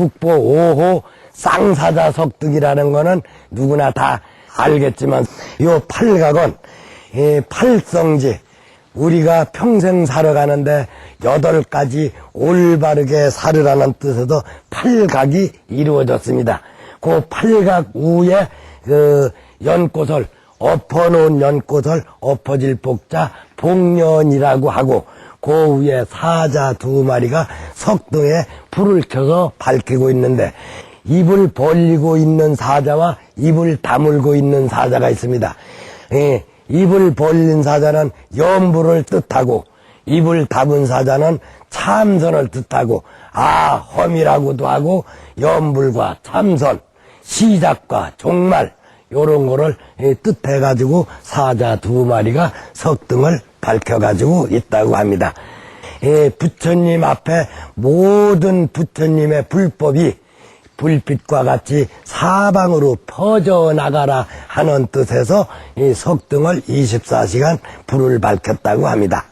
국보 5호 쌍사자 석득이라는 거는 누구나 다 알겠지만 요 팔각은 이 팔성지 우리가 평생 살아가는데 여덟 가지 올바르게 살으라는 뜻에서 팔각이 이루어졌습니다. 그 팔각 위에 그 연꽃을 엎어놓은 연꽃을 엎어질 복자 복년이라고 하고 그 위에 사자 두 마리가 석등에 불을 켜서 밝히고 있는데 입을 벌리고 있는 사자와 입을 다물고 있는 사자가 있습니다. 예, 입을 벌린 사자는 염불을 뜻하고 입을 담은 사자는 참선을 뜻하고 아 험이라고도 하고 염불과 참선 시작과 종말 요런 거를 예, 뜻해 가지고 사자 두 마리가 석등을 밝혀가지고 있다고 합니다. 예, 부처님 앞에 모든 부처님의 불법이 불빛과 같이 사방으로 퍼져나가라 하는 뜻에서 이 석등을 24시간 불을 밝혔다고 합니다.